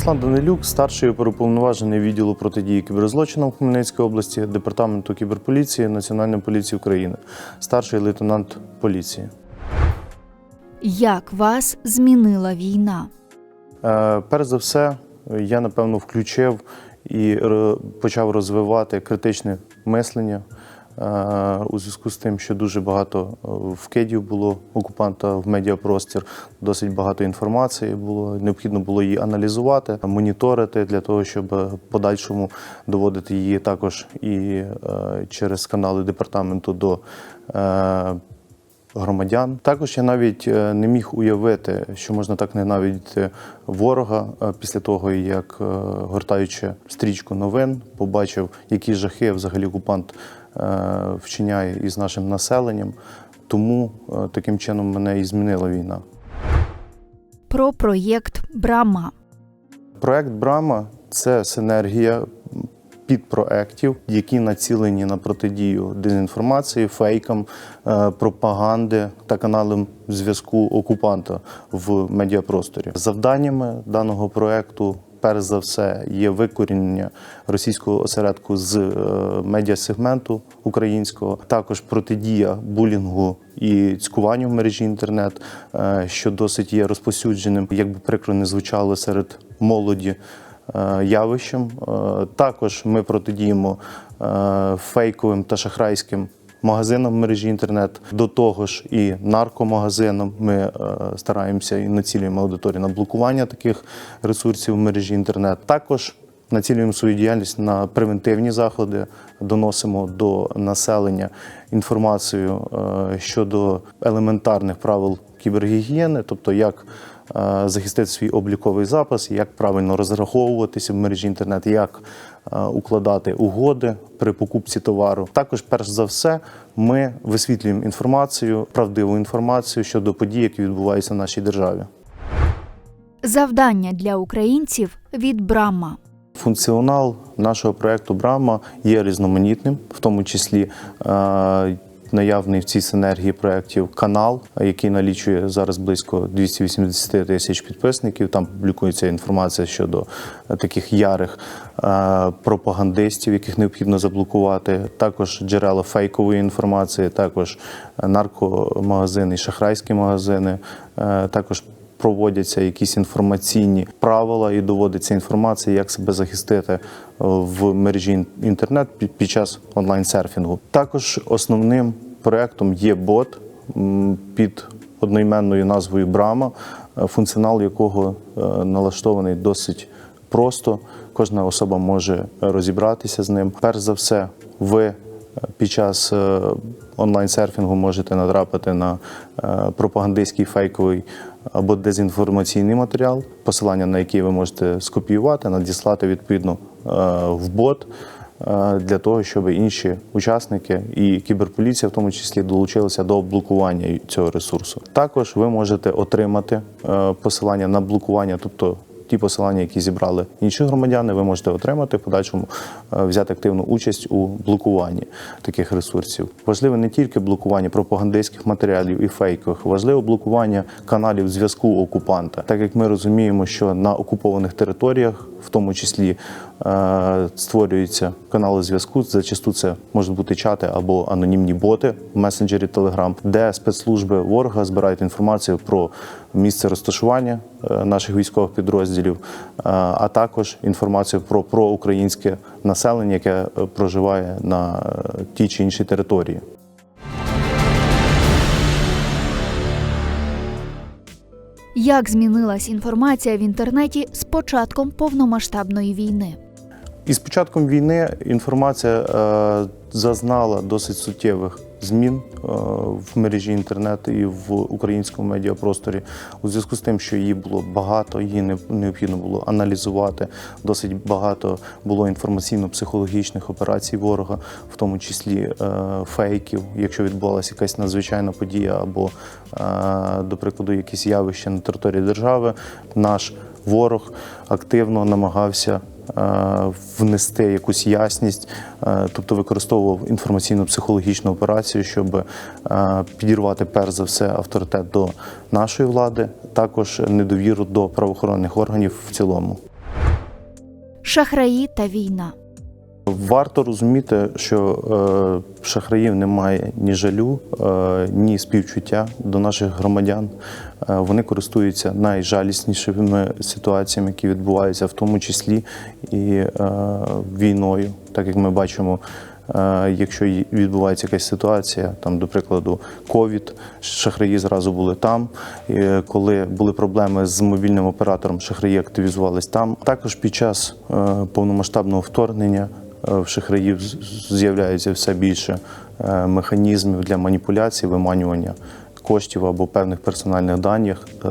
Руслан Данилюк, старший оперуповноважений відділу протидії кіберзлочинам в Хмельницькій області, департаменту кіберполіції Національної поліції України, старший лейтенант поліції. Як вас змінила війна? Е, Перш за все, я напевно включив і почав розвивати критичне мислення у зв'язку з тим, що дуже багато е, вкидів було окупанта в медіапростір, досить багато інформації було. Необхідно було її аналізувати, моніторити для того, щоб подальшому доводити її також і е, через канали департаменту до. е, громадян. Також я навіть е, не міг уявити, що можна так ненавидіти ворога е, після того, як е, гортаючи стрічку новин, побачив, які жахи взагалі окупант е, вчиняє із нашим населенням. Тому е, таким чином мене і змінила війна. Про проєкт Брама. Проект Брама це синергія підпроектів, які націлені на протидію дезінформації, фейкам, е, пропаганди та каналам зв'язку окупанта в медіапросторі. Завданнями даного проекту. Перш за все є викорінення російського осередку з е, медіасегменту українського, також протидія булінгу і цькуванню в мережі інтернет, е, що досить є розповсюдженим, як би прикро не звучало серед молоді е, явищем. Також ми протидіємо фейковим та шахрайським магазинам в мережі інтернет. До того ж, і наркомагазинам ми е, стараємося і націлюємо аудиторію на блокування таких ресурсів в мережі інтернет. Також націлюємо свою діяльність на превентивні заходи, доносимо до населення інформацію е, щодо елементарних правил кібергігієни, тобто як е, захистити свій обліковий запис, як правильно розраховуватися в мережі інтернет, як укладати угоди при покупці товару. Також, перш за все, ми висвітлюємо інформацію, правдиву інформацію щодо подій, які відбуваються в нашій державі. Завдання для українців від Брама. Функціонал нашого проекту Брама є різноманітним, в тому числі е, наявний в цій синергії проєктів канал, який налічує зараз близько 280 тисяч підписників. Там публікується інформація щодо е, таких ярих е, пропагандистів, яких необхідно заблокувати. Також джерела фейкової інформації, також наркомагазини, шахрайські магазини, е, також проводяться якісь інформаційні правила і доводиться інформація, як себе захистити е, в мережі інтернет під, час онлайн-серфінгу. Також основним проектом є бот під одноіменною назвою Брама, е, функціонал якого е, налаштований досить просто. Кожна особа може розібратися з ним. Перш за все, ви під час онлайн-серфінгу можете натрапити на пропагандистський фейковий або дезінформаційний матеріал, посилання на який ви можете скопіювати, надіслати відповідно е, в бот е, для того, щоб інші учасники і кіберполіція, в тому числі, долучилися до блокування цього ресурсу. Також ви можете отримати е, посилання на блокування, тобто ті посилання, які зібрали інші громадяни, ви можете отримати в подальшому е, взяти активну участь у блокуванні таких ресурсів. Важливе не тільки блокування пропагандистських матеріалів і фейкових, важливо блокування каналів зв'язку окупанта, так як ми розуміємо, що на окупованих територіях, в тому числі е, створюються канали зв'язку. Зачасту це можуть бути чати або анонімні боти в месенджері Telegram, де спецслужби ворога збирають інформацію про місце розташування е, наших військових підрозділів, е, а також інформацію про проукраїнське населення, яке е, проживає на тій чи іншій території. Як змінилась інформація в інтернеті з початком повномасштабної війни? І з початком війни інформація зазнала досить суттєвих змін е, в мережі інтернет і в українському медіапросторі у зв'язку з тим, що її було багато, її необхідно було аналізувати. Досить багато було інформаційно-психологічних операцій ворога, в тому числі е, фейків, якщо відбувалася якась надзвичайна подія або, е, до прикладу, якісь явища на території держави. Наш ворог активно намагався внести якусь ясність, е, тобто використовував інформаційно-психологічну операцію, щоб е, підірвати перш за все авторитет до нашої влади, також недовіру до правоохоронних органів в цілому. шахраї та війна. Варто розуміти, що е, шахраїв немає ні жалю, е, ні співчуття до наших громадян. Е, вони користуються найжаліснішими ситуаціями, які відбуваються, в тому числі і війною, так як ми бачимо. Якщо відбувається якась ситуація, там, до прикладу, ковід, шахраї зразу були там. І Коли були проблеми з мобільним оператором, шахраї активізувались там. Також під час повномасштабного вторгнення в шахраїв з'являється все більше е, механізмів для маніпуляцій, виманювання коштів або певних персональних даних, е,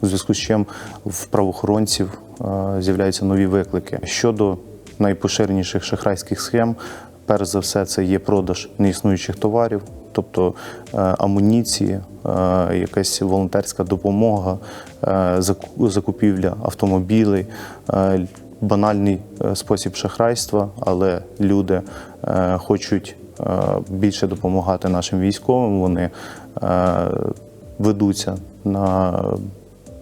у зв'язку з чим в правоохоронців е, з'являються нові виклики. Щодо найпоширеніших шахрайських схем, перш за все, це є продаж неіснуючих товарів, тобто е, амуніції, е, якась волонтерська допомога, е, заку- закупівля автомобілей. Банальний е, спосіб шахрайства, але люди е, хочуть е, більше допомагати нашим військовим. Вони ведуться на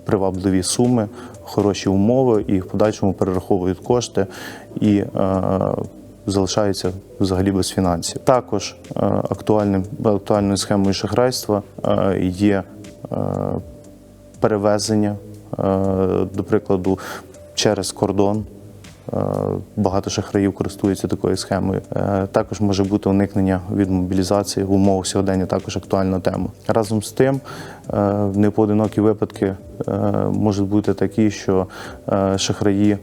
привабливі суми, хороші умови і в подальшому перераховують кошти і залишаються взагалі без фінансів. Також актуальним актуальною схемою шахрайства є перевезення, до прикладу, через кордон. Е, Багато шахраїв користуються такою схемою. Е, Також може бути уникнення від мобілізації в умовах сьогодення. Також актуальна тема. Разом з тим, е, непоодинокі випадки можуть бути такі, що шахраї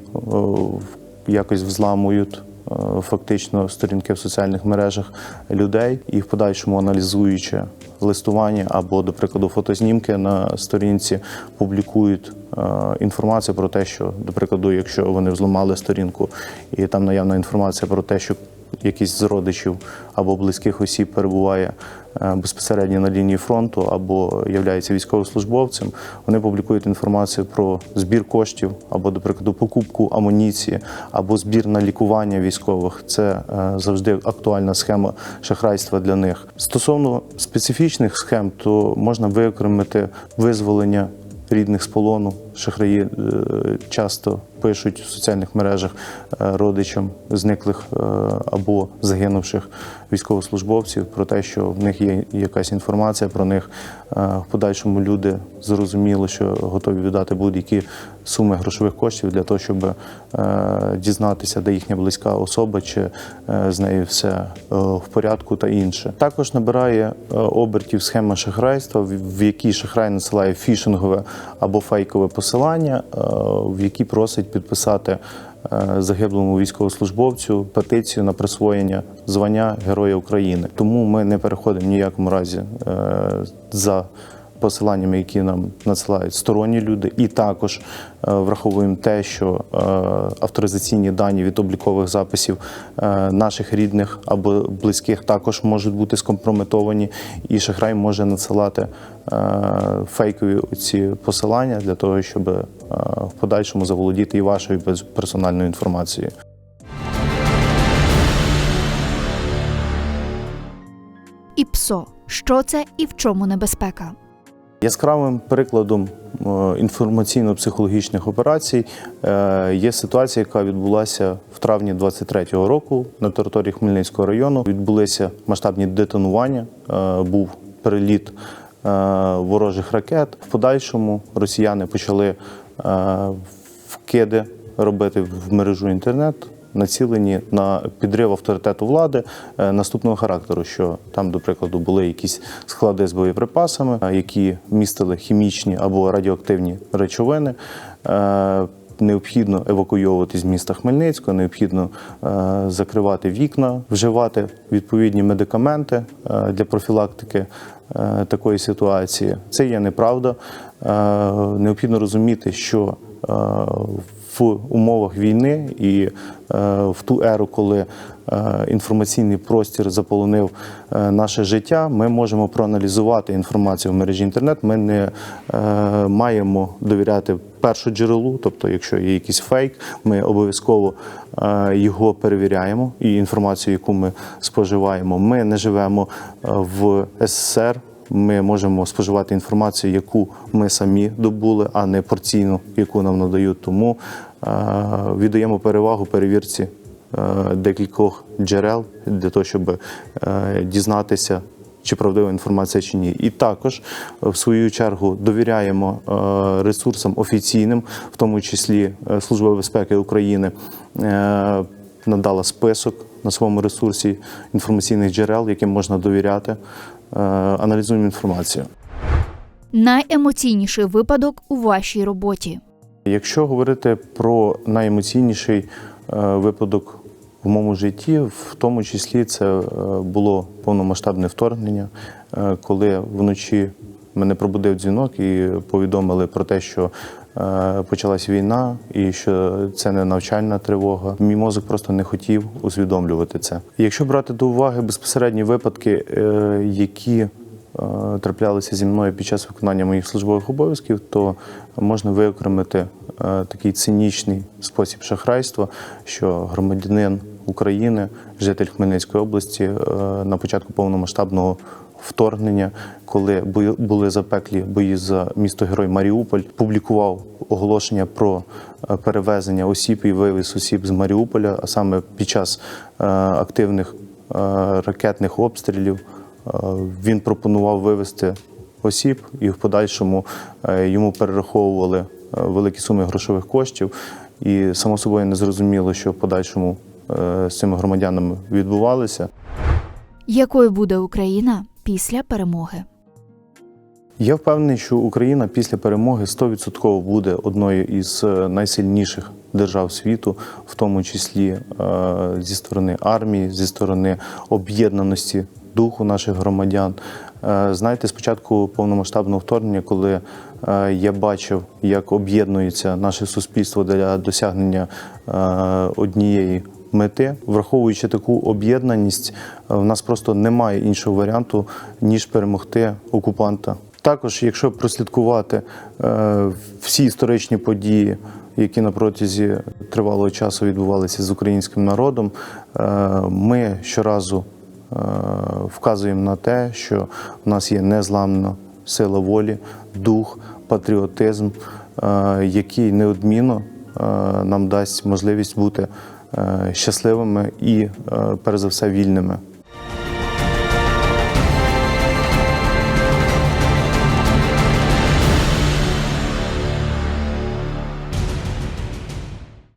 якось взламують. Е, Фактично сторінки в соціальних мережах людей і в подальшому аналізуючи листування або, до прикладу, фотознімки на сторінці, публікують е, інформацію про те, що, до прикладу, якщо вони взламали сторінку, і там наявна інформація про те, що якийсь з родичів або близьких осіб перебуває е, безпосередньо на лінії фронту або являється військовослужбовцем, вони публікують інформацію про збір коштів або, до прикладу, покупку амуніції або збір на лікування військових. Це е, завжди актуальна схема шахрайства для них. Стосовно специфічних схем, то можна виокремити визволення рідних з полону. Шахраї е, часто пишуть в соціальних мережах е, родичам зниклих е, або загинувших військовослужбовців про те, що в них є якась інформація про них. Е, В подальшому люди зрозуміли, що готові віддати будь-які суми грошових коштів для того, щоб е, дізнатися, де їхня близька особа, чи е, з нею все е, в порядку та інше. Також набирає обертів схема шахрайства, в якій шахрай насилає фішингове або фейкове посилання, в якій просить підписати загиблому військовослужбовцю петицію на присвоєння звання Героя України. Тому ми не переходимо ніякому разі за посиланнями, які нам надсилають сторонні люди, і також е, враховуємо те, що е, авторизаційні дані від облікових записів е, наших рідних або близьких також можуть бути скомпрометовані, і шахрай може надсилати фейкові ці посилання для того, щоб в подальшому заволодіти і вашою персональною інформацією. І ПСО. Що це і в чому небезпека? Яскравим прикладом е, інформаційно-психологічних операцій е, є ситуація, яка відбулася в травні 23-го року на території Хмельницького району. Відбулися масштабні детонування, е, був переліт ворожих ракет. В подальшому росіяни почали вкиди робити в мережу інтернет. Націлені на підрив авторитету влади е, наступного характеру, що там, до прикладу, були якісь склади з боєприпасами, е, які містили хімічні або радіоактивні речовини. Е, Необхідно евакуйовувати з міста Хмельницького, необхідно закривати вікна, вживати відповідні медикаменти для профілактики такої ситуації. Це є неправда. Необхідно розуміти, що е, в умовах війни і е, в ту еру, коли е, інформаційний простір заполонив е, наше життя, ми можемо проаналізувати інформацію в мережі інтернет. Ми не маємо довіряти першу джерелу, тобто, якщо є якийсь фейк, ми обов'язково його перевіряємо. І інформацію, яку ми споживаємо, ми не живемо в СССР. Ми можемо споживати інформацію, яку ми самі добули, а не порційну, яку нам надають. Тому е, віддаємо перевагу перевірці е, декількох джерел для того, щоб е, дізнатися, чи правдива інформація чи ні. І також в свою чергу довіряємо ресурсам офіційним, в тому числі Служба безпеки України надала список на своєму ресурсі інформаційних джерел, яким можна довіряти. Е, Аналізуємо інформацію. Найемоційніший випадок у вашій роботі. Якщо говорити про найемоційніший е, випадок в моєму житті, в тому числі це е, було повномасштабне вторгнення, коли вночі мене пробудив дзвінок і повідомили про те, що почалась війна і що це не навчальна тривога. Мій мозок просто не хотів усвідомлювати це. Якщо брати до уваги безпосередні випадки, е, які е, траплялися зі мною під час виконання моїх службових обов'язків, то можна виокремити е, такий цинічний спосіб шахрайства, що громадянин України, житель Хмельницької області, е, на початку повномасштабного вторгнення, коли були запеклі бої за місто Герой Маріуполь, публікував оголошення про е, перевезення осіб і вивіз осіб з Маріуполя, а саме під час е, активних е, ракетних обстрілів. Він пропонував вивезти осіб, і в подальшому йому перераховували великі суми грошових коштів. І само собою не зрозуміло, що в подальшому з цими громадянами відбувалося. Якою буде Україна після перемоги? Я впевнений, що Україна після перемоги 100% буде одною із е, найсильніших держав світу, в тому числі е, зі сторони армії, зі сторони об'єднаності духу наших громадян. Е, Знаєте, спочатку повномасштабного вторгнення, коли я бачив, як об'єднується наше суспільство для досягнення однієї мети, враховуючи таку об'єднаність, е, в нас просто немає іншого варіанту ніж перемогти окупанта. Також, якщо прослідкувати е, всі історичні події, які на протязі тривалого часу відбувалися з українським народом, е, ми щоразу вказуємо на те, що в нас є незламна сила волі, дух, патріотизм, який неодмінно нам дасть можливість бути щасливими і, е, перш за все, вільними.